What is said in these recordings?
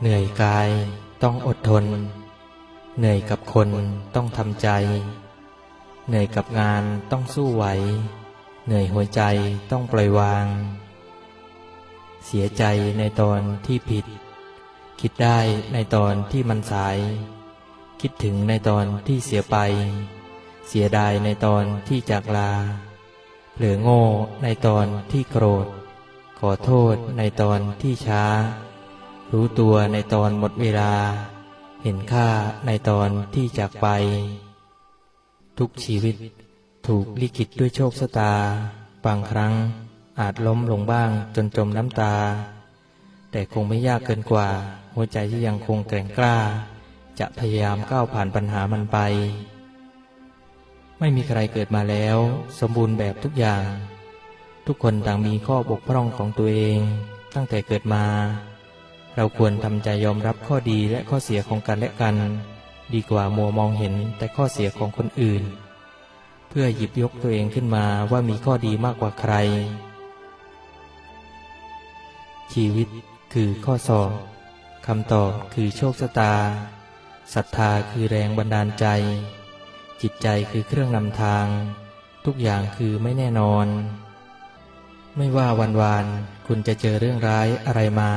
เหนื่อยกายต้องอดทน เหนื่อยกับคนต้องทำใจ เหนื่อยกับงานต้องสู้ไหว เหนื่อยหัวใจต้องปล่อยวาง เสียใจในตอนที่ผิด คิดได้ในตอนที่มันสาย คิดถึงในตอนที่เสียไป เสียดายในตอนที่จากลาเผลอโง่ในตอนที่โกรธ ขอโทษในตอนที่ช้า รู้ตัวในตอนหมดเวลา เห็นค่าในตอนที่จากไป ทุกชีวิตถูกลิขิตด้วยโชคชะตา บางครั้งอาจล้มลงบ้างจนจมน้ำตา แต่คงไม่ยากเกินกว่า หัวใจที่ยังคงแกร่งกล้า จะพยายามก้าวผ่านปัญหามันไป ไม่มีใครเกิดมาแล้ว สมบูรณ์แบบทุกอย่าง ทุกคนต่างมีข้อบกพร่องของตัวเอง ตั้งแต่เกิดมา เราควรทำใจยอมรับข้อดีและข้อเสียของกันและกัน ดีกว่ามัวมองเห็นแต่ข้อเสียของคนอื่น เพื่อหยิบยกตัวเองขึ้นมาว่ามีข้อดีมากกว่าใคร ชีวิตคือข้อสอบคำตอบคือโชคชะตาศรัทธาคือแรงบันดาลใจ จิตใจคือเครื่องนำทาง ทุกอย่างคือไม่แน่นอน ไม่ว่าวันวานคุณจะเจอเรื่องร้ายอะไรมา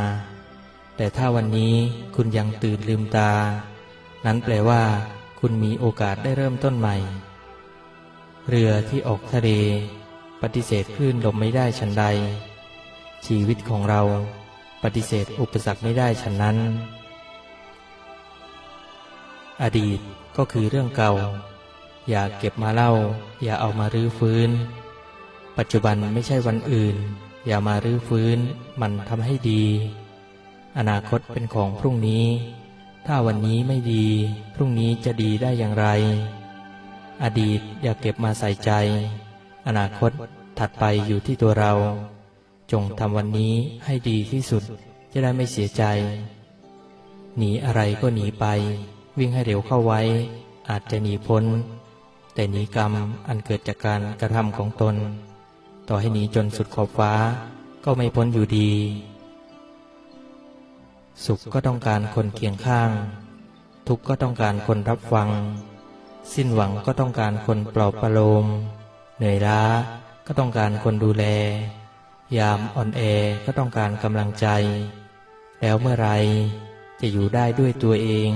แต่ถ้าวันนี้คุณยังตื่นลืมตา นั้นแปลว่าคุณมีโอกาสได้เริ่มต้นใหม่ เรือที่ออกทะเล ปฏิเสธคลื่นลมไม่ได้ฉันใด ชีวิตของเราปฏิเสธอุปสรรคไม่ได้ฉันนั้น อดีตก็คือเรื่องเก่า อย่าเก็บมาเล่า อย่าเอามารื้อฟื้น ปัจจุบันไม่ใช่วันอื่น อย่ามารื้อฟื้น มันทำให้ดี อนาคตเป็นของพรุ่งนี้ ถ้าวันนี้ไม่ดี พรุ่งนี้จะดีได้อย่างไร อดีตอย่าเก็บมาใส่ใจ อนาคตถัดไปอยู่ที่ตัวเรา จงทำวันนี้ให้ดีที่สุดจะได้ไม่เสียใจ หนีอะไรก็หนีไป วิ่งให้เร็วเข้าไว้ อาจจะหนีพ้น แต่หนีกรรมอันเกิดจากการกระทำของตน ต่อให้หนีจนสุดขอบฟ้าก็ไม่พ้นอยู่ดี สุขก็ต้องการคนเคียงข้าง ทุกข์ก็ต้องการคนรับฟัง สิ้นหวังก็ต้องการคนปลอบประโลม เหนื่อยล้าก็ต้องการคนดูแล ยามอ่อนแอก็ต้องการกำลังใจ แล้วเมื่อไรจะอยู่ได้ด้วยตัวเอง